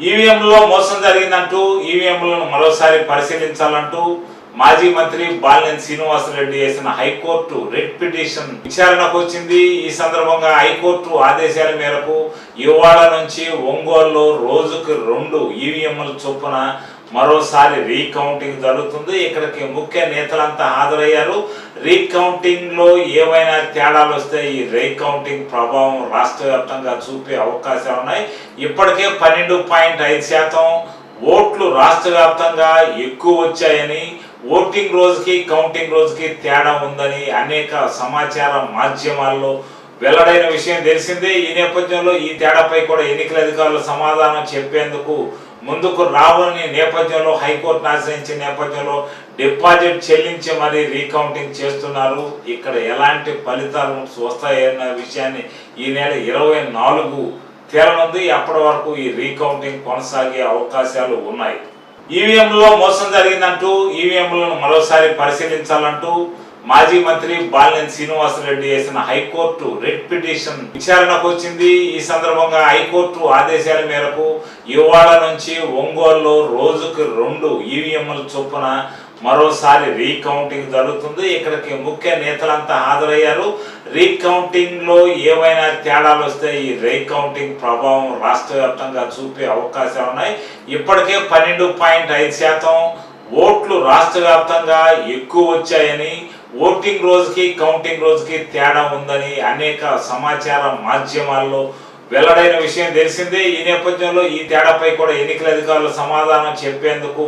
ఈవీఎంలో మోసం జరిగిందంటూ ఈవీఎంలను మరోసారి పరిశీలించాలంటూ మాజీ మంత్రి బాలినేని శ్రీనివాసరెడ్డి వేసిన హైకోర్టు రిట్ పిటిషన్ విచారణకు వచ్చింది. ఈ సందర్భంగా హైకోర్టు ఆదేశాల మేరకు ఇవాళ నుంచి ఒంగోలులో రోజుకు రెండు ఈవీఎంల చొప్పున మరోసారి రీకౌంటింగ్ జరుగుతుంది. ఇక్కడికి ముఖ్య నేతలంతా హాజరయ్యారు. రీకౌంటింగ్లో ఏవైనా తేడాలు వస్తే ఈ రీకౌంటింగ్ ప్రభావం రాష్ట్ర వ్యాప్తంగా చూపే అవకాశాలు ఉన్నాయి. ఇప్పటికే పన్నెండు పాయింట్ ఐదు శాతం ఓట్లు రాష్ట్ర వ్యాప్తంగా ఎక్కువ వచ్చాయని ఓటింగ్ రోజుకి కౌంటింగ్ రోజుకి తేడా ఉందని అనేక సమాచార మాధ్యమాల్లో వెల్లడైన విషయం తెలిసిందే. ఈ నేపథ్యంలో ఈ తేడాపై కూడా ఎన్నికల అధికారులు సమాధానం చెప్పేందుకు ముందుకు రావని నేపథ్యంలో హైకోర్టును ఆశ్రయించిన నేపథ్యంలో డిపాజిట్ చెల్లించి మరీ రీకౌంటింగ్ చేస్తున్నారు. ఇక్కడ ఎలాంటి ఫలితాలు వస్తాయన్న విషయాన్ని ఈ నెల ఇరవై నాలుగు తేలనుంది. అప్పటి వరకు ఈ రీకౌంటింగ్ కొనసాగే అవకాశాలు ఉన్నాయి. ఈవీఎంలో మోసం జరిగిందంటూ ఈవీఎంలను మరోసారి పరిశీలించాలంటూ మాజీ మంత్రి బాలినేని శ్రీనివాసరెడ్డి వేసిన హైకోర్టు రిట్ పిటిషన్ విచారణకు వచ్చింది. ఈ సందర్భంగా హైకోర్టు ఆదేశాల మేరకు ఇవాళ నుంచి ఒంగోలులో రోజుకు రెండు ఈవీఎంల చొప్పున మరోసారి రీకౌంటింగ్ జరుగుతుంది. ఇక్కడికి ముఖ్య నేతలంతా హాజరయ్యారు. రీకౌంటింగ్లో ఏవైనా తేడాలు వస్తే ఈ రీకౌంటింగ్ ప్రభావం రాష్ట్ర వ్యాప్తంగా చూపే అవకాశాలు ఉన్నాయి. ఇప్పటికే పన్నెండు పాయింట్ ఐదు శాతం ఓట్లు రాష్ట్ర వ్యాప్తంగా ఎక్కువ వచ్చాయని ఓటింగ్ రోజుకి కౌంటింగ్ రోజుకి తేడా ఉందని అనేక సమాచార మాధ్యమాల్లో వెల్లడైన విషయం తెలిసిందే. ఈ నేపథ్యంలో ఈ తేడాపై కూడా ఎన్నికల అధికారులు సమాధానం చెప్పేందుకు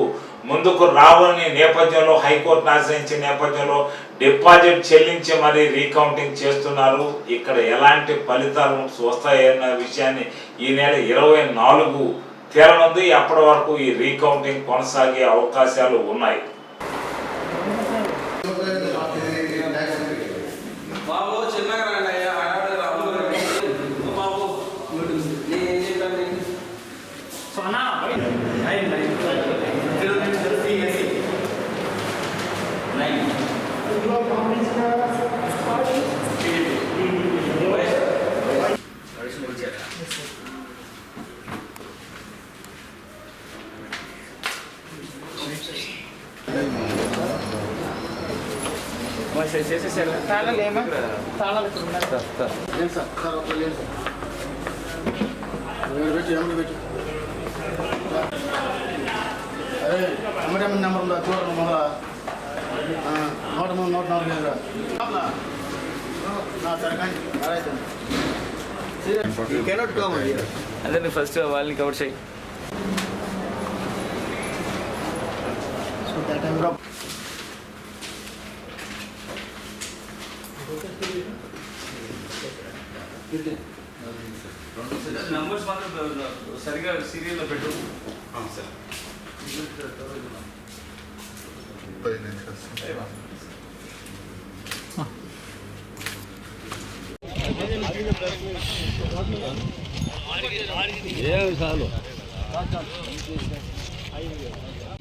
ముందుకు రావని నేపథ్యంలో హైకోర్టును ఆశ్రయించే నేపథ్యంలో డిపాజిట్ చెల్లించి మరీ రీకౌంటింగ్ చేస్తున్నారు. ఇక్కడ ఎలాంటి ఫలితాలు వస్తాయన్న విషయాన్ని ఈ నెల ఇరవై నాలుగు తేలనుంది. అప్పటి వరకు ఈ రీకౌంటింగ్ కొనసాగే అవకాశాలు ఉన్నాయి. చేసేసారు తాళాలు ఏమా తాళాలు ఇక్కడ ఉన్నాయి లేదు సార్ సార్ ఒక లేదు సార్ పెట్టి ఎవరు పెట్టి అదే ఎమ్మటెమ్మ నెంబర్ ఉందా చూడండి నూట మూడు నూట నాలుగు ఎదురా అదే ఫస్ట్ వాళ్ళని కవర్ చేయి. సో దట్ టైం కూడా నంబర్స్ మాత్రం సరిగా సీరియల్లో పెట్టు